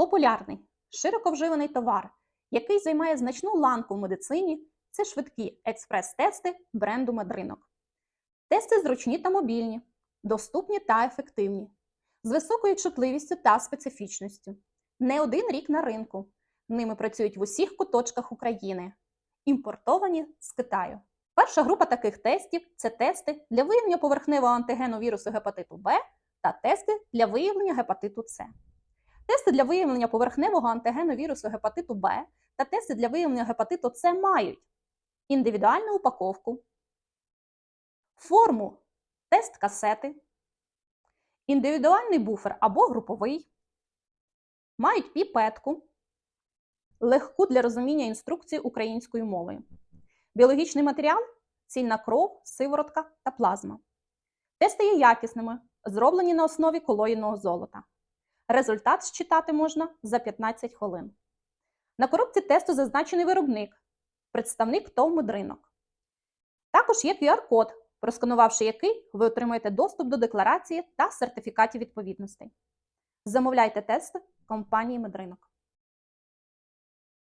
Популярний, широко вживаний товар, який займає значну ланку в медицині, це швидкі експрес-тести бренду Медринок. Тести зручні та мобільні, доступні та ефективні, з високою чутливістю та специфічністю. Не один рік на ринку. Ними працюють в усіх куточках України, імпортовані з Китаю. Перша група таких тестів це тести для виявлення поверхневого антигену вірусу гепатиту Б та тести для виявлення гепатиту С. Тести для виявлення поверхневого антигену вірусу гепатиту Б та тести для виявлення гепатиту С мають індивідуальну упаковку, форму тест касети, індивідуальний буфер або груповий, мають піпетку, легку для розуміння інструкцію українською мовою, біологічний матеріал, цільна кров, сиворотка та плазма. Тести є якісними, зроблені на основі колоїдного золота. Результат считати можна за 15 хвилин. На коробці тесту зазначений виробник, представник ТОВ мудринок. Також є QR-код, просканувавши який, ви отримаєте доступ до декларації та сертифікатів відповідностей. Замовляйте тести компанії Медринок.